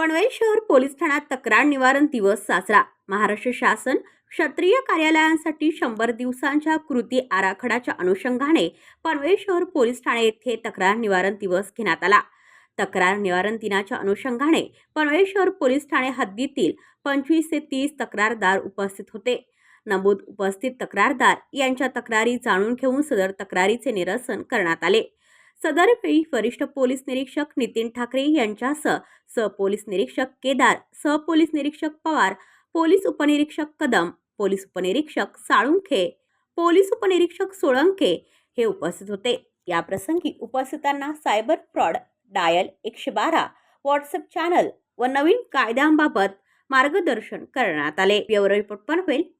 पनवेल शहर पोलीस ठाण्यात तक्रार निवारण दिवस साजरा. महाराष्ट्र शासन क्षत्रिय कार्यालयांसाठी शंभर दिवसांच्या कृती आराखड्याच्या अनुषंगाने पनवेल शहर पोलीस ठाणे येथे तक्रार निवारण दिवस घेण्यात आला. तक्रार निवारण दिनाच्या अनुषंगाने पनवेल शहर पोलीस ठाणे हद्दीतील पंचवीस ते तीस तक्रारदार उपस्थित होते. नमूद उपस्थित तक्रारदार यांच्या तक्रारी जाणून घेऊन सदर तक्रारीचे निरसन करण्यात आले. सदरवेळी वरिष्ठ पोलीस निरीक्षक नितीन ठाकरे यांच्यासह सहपोलीस निरीक्षक केदार सहपोलीस निरीक्षक पवार पोलीस उपनिरीक्षक कदम पोलीस उपनिरीक्षक साळुंखे पोलीस उपनिरीक्षक सोळंके हे उपस्थित होते. या प्रसंगी उपस्थितांना सायबर फ्रॉड डायल एकशे बारा व्हॉट्सअप चॅनल व नवीन कायद्यांबाबत मार्गदर्शन करण्यात आले. Bureau report Panvel